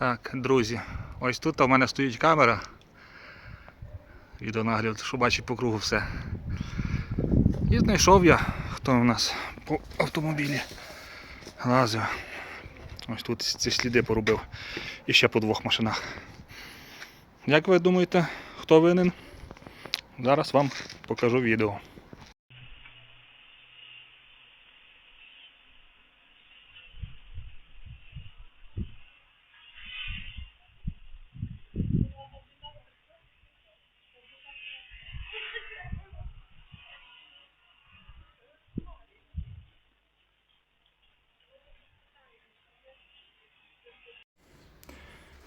Так, друзі, ось тут у мене стоїть камера. Відеонагляд, що бачить по кругу все. І знайшов я, хто у нас по автомобілі лазив. Ось тут ці сліди порубив. І ще по двох машинах. Як ви думаєте, хто винен? Зараз вам покажу відео.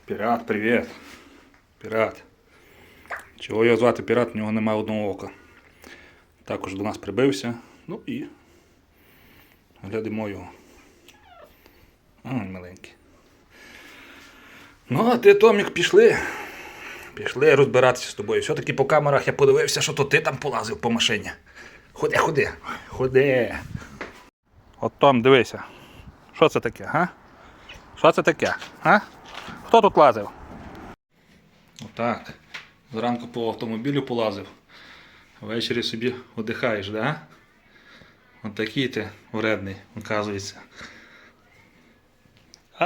Пірат, привіт. Пірат. Чого його звати пірат, в нього немає одного ока. Також до нас прибився. Ну і глядимо його. Ой, маленький. Ну, а ти, Томік, пішли. Пішли розбиратися з тобою. Все-таки по камерах я подивився, що то ти там полазив по машині. Ходи, ходи, ходи. От Том, дивися. Що це таке, га? Що це таке? Га? Хто тут лазив? Отак. Зранку по автомобілю полазив. Ввечері собі одихаєш, да? От такий ти вредний, оказується. А,